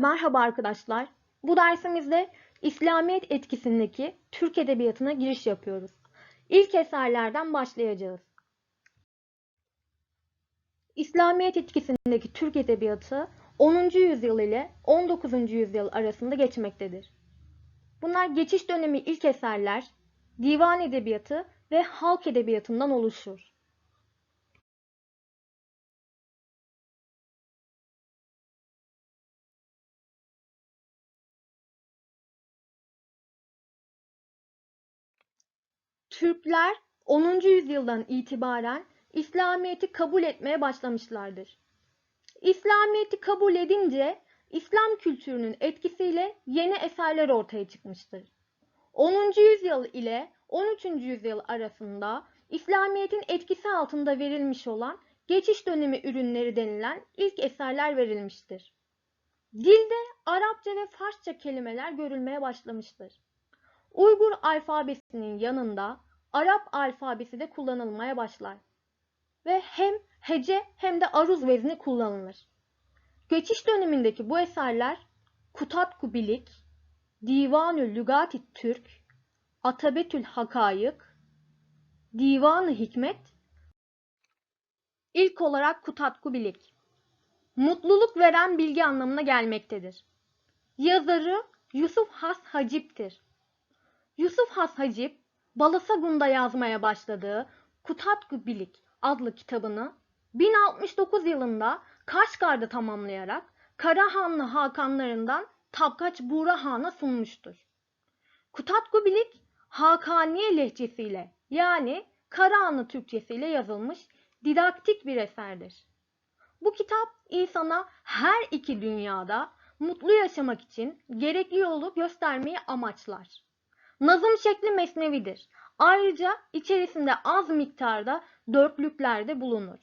Merhaba arkadaşlar. Bu dersimizde İslamiyet etkisindeki Türk Edebiyatı'na giriş yapıyoruz. İlk eserlerden başlayacağız. İslamiyet etkisindeki Türk Edebiyatı 10. yüzyıl ile 19. yüzyıl arasında geçmektedir. Bunlar geçiş dönemi ilk eserler, divan edebiyatı ve halk edebiyatından oluşur. Türkler 10. yüzyıldan itibaren İslamiyet'i kabul etmeye başlamışlardır. İslamiyet'i kabul edince İslam kültürünün etkisiyle yeni eserler ortaya çıkmıştır. 10. yüzyıl ile 13. yüzyıl arasında İslamiyet'in etkisi altında verilmiş olan geçiş dönemi ürünleri denilen ilk eserler verilmiştir. Dilde Arapça ve Farsça kelimeler görülmeye başlamıştır. Uygur alfabesinin yanında Arap alfabesi de kullanılmaya başlar. Ve hem hece hem de aruz vezni kullanılır. Geçiş dönemindeki bu eserler Kutat Kubilik, Divanü Lügati Türk, Atabetül Hakayık, Divanı Hikmet, ilk olarak Kutat Kubilik, mutluluk veren bilgi anlamına gelmektedir. Yazarı Yusuf Has Hacip'tir. Yusuf Has Hacip, Balasagun'da yazmaya başladığı Kutatku Bilik adlı kitabını 1069 yılında Kaşgar'da tamamlayarak Karahanlı Hakanlarından Tapkaç Buğra Han'a sunmuştur. Kutatku Bilik, Hakaniye lehçesiyle yani Karahanlı Türkçesiyle yazılmış didaktik bir eserdir. Bu kitap insana her iki dünyada mutlu yaşamak için gerekli yolu göstermeyi amaçlar. Nazım şekli mesnevidir. Ayrıca içerisinde az miktarda dörtlükler de bulunur.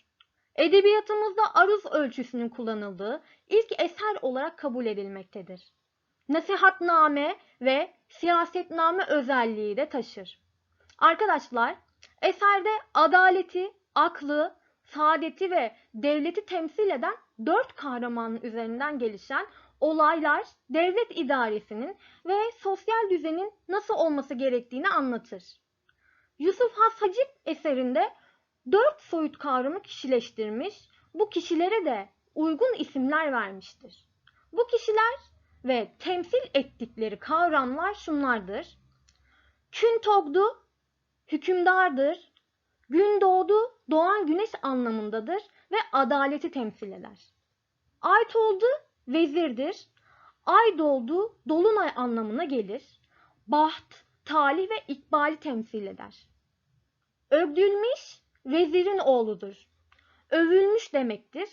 Edebiyatımızda aruz ölçüsünün kullanıldığı ilk eser olarak kabul edilmektedir. Nasihatname ve siyasetname özelliği de taşır. Arkadaşlar, eserde adaleti, aklı, saadeti ve devleti temsil eden dört kahramanın üzerinden gelişen olaylar devlet idaresinin ve sosyal düzenin nasıl olması gerektiğini anlatır. Yusuf Has Hacip eserinde dört soyut kavramı kişileştirmiş, bu kişilere de uygun isimler vermiştir. Bu kişiler ve temsil ettikleri kavramlar şunlardır. Kün togdu, hükümdardır. Gün doğdu, doğan güneş anlamındadır ve adaleti temsil eder. Ay oldu, vezirdir. Ay doldu, dolunay anlamına gelir. Baht, talih ve ikbali temsil eder. Övdülmüş, vezirin oğludur. Övülmüş demektir.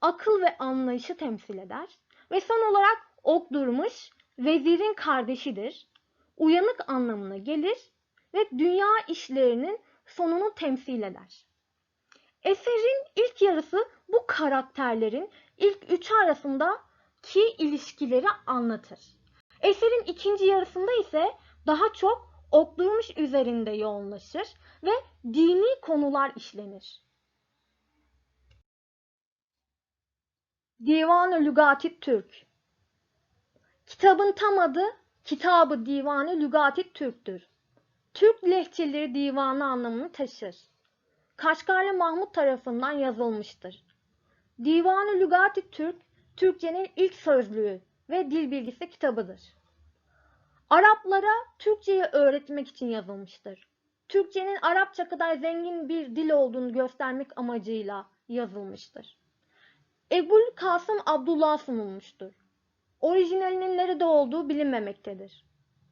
Akıl ve anlayışı temsil eder. Ve son olarak ok durmuş, vezirin kardeşidir. Uyanık anlamına gelir ve dünya işlerinin sonunu temsil eder. Eserin ilk yarısı bu karakterlerin ilk üçü arasında ki ilişkileri anlatır. Eserin ikinci yarısında ise daha çok okdurmuş üzerinde yoğunlaşır ve dini konular işlenir. Divan-ı Lügati Türk Kitabın tam adı Kitabı Divanı Lügati Türk'tür. Türk lehçeleri divanı anlamını taşır. Kaşgarlı Mahmut tarafından yazılmıştır. Divan-ı Lügati Türk, Türkçenin ilk sözlüğü ve dil bilgisi kitabıdır. Araplara Türkçeyi öğretmek için yazılmıştır. Türkçenin Arapça kadar zengin bir dil olduğunu göstermek amacıyla yazılmıştır. Ebul Kasım Abdullah sunulmuştur. Orijinalinin nerede olduğu bilinmemektedir.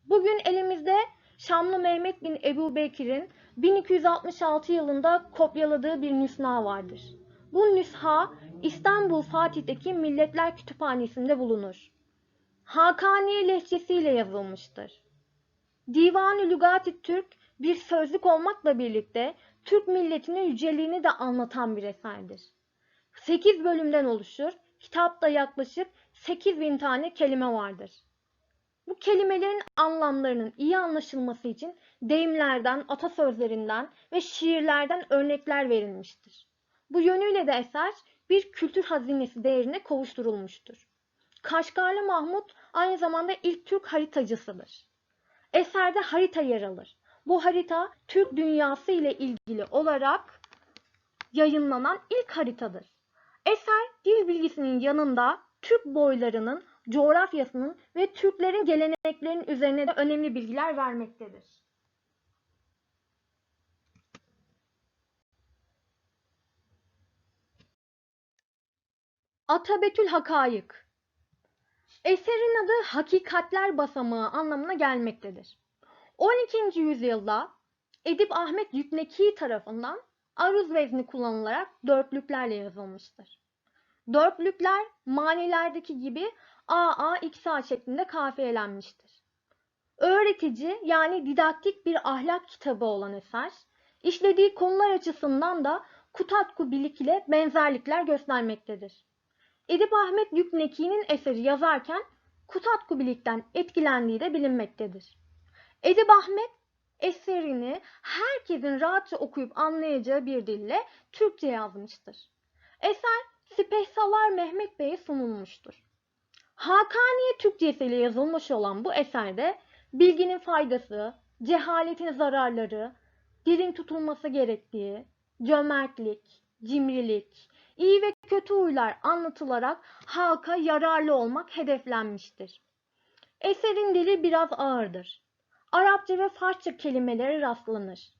Bugün elimizde Şamlı Mehmet bin Ebu Bekir'in 1266 yılında kopyaladığı bir nüsna vardır. Bu nüsha İstanbul Fatih'teki Milletler Kütüphanesi'nde bulunur. Hakaniye lehçesiyle yazılmıştır. Divan-ı Lügati Türk bir sözlük olmakla birlikte Türk milletinin yüceliğini de anlatan bir eserdir. 8 bölümden oluşur. Kitapta yaklaşık 8 bin tane kelime vardır. Bu kelimelerin anlamlarının iyi anlaşılması için deyimlerden, atasözlerinden ve şiirlerden örnekler verilmiştir. Bu yönüyle de eser bir kültür hazinesi değerine kavuşturulmuştur. Kaşgarlı Mahmut aynı zamanda ilk Türk haritacısıdır. Eserde harita yer alır. Bu harita Türk dünyası ile ilgili olarak yayınlanan ilk haritadır. Eser dil bilgisinin yanında Türk boylarının, coğrafyasının ve Türklerin geleneklerinin üzerine de önemli bilgiler vermektedir. Atabetül Hakayık Eserin adı Hakikatler Basamağı anlamına gelmektedir. 12. yüzyılda Edip Ahmet Yükneki tarafından aruz vezni kullanılarak dörtlüklerle yazılmıştır. Dörtlükler manilerdeki gibi AA XA şeklinde kafiyelenmiştir. Öğretici yani didaktik bir ahlak kitabı olan eser, işlediği konular açısından da Kutatku Bilik ile benzerlikler göstermektedir. Edip Ahmet Yükneki'nin eseri yazarken Kutatku Bilik'ten etkilendiği de bilinmektedir. Edip Ahmet eserini herkesin rahatça okuyup anlayacağı bir dille Türkçe yazmıştır. Eser Spehsalar Mehmet Bey'e sunulmuştur. Hakaniye Türkçesiyle yazılmış olan bu eserde bilginin faydası, cehaletin zararları, dilin tutulması gerektiği, cömertlik, cimrilik, iyi ve kötü huylar anlatılarak halka yararlı olmak hedeflenmiştir. Eserin dili biraz ağırdır. Arapça ve Farsça kelimeleri rastlanır.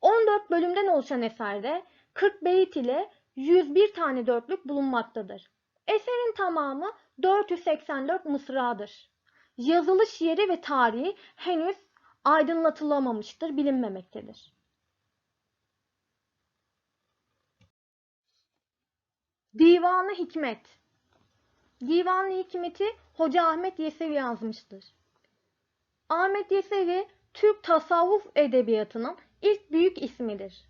14 bölümden oluşan eserde 40 beyit ile 101 tane dörtlük bulunmaktadır. Eserin tamamı 484 mısradır. Yazılış yeri ve tarihi henüz aydınlatılamamıştır, bilinmemektedir. Divanı Hikmet Divanı Hikmet'i Hoca Ahmet Yesevi yazmıştır. Ahmet Yesevi, Türk tasavvuf edebiyatının ilk büyük ismidir.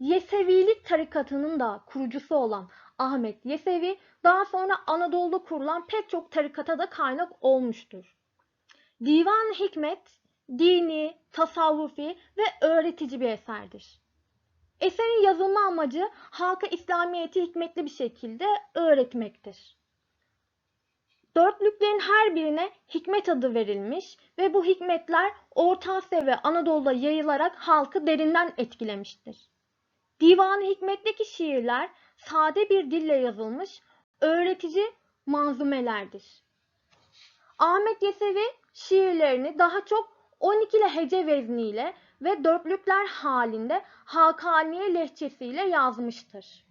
Yesevilik tarikatının da kurucusu olan Ahmet Yesevi, daha sonra Anadolu'da kurulan pek çok tarikata da kaynak olmuştur. Divan Hikmet, dini, tasavvufi ve öğretici bir eserdir. Eserin yazılma amacı halka İslamiyet'i hikmetli bir şekilde öğretmektir. Dörtlüklerin her birine hikmet adı verilmiş ve bu hikmetler Orta Asya ve Anadolu'da yayılarak halkı derinden etkilemiştir. Divan-ı Hikmet'teki şiirler sade bir dille yazılmış, öğretici manzumelerdir. Ahmet Yesevi şiirlerini daha çok 12'li hece vezniyle ve dörtlükler halinde Hakaniye lehçesiyle yazmıştır.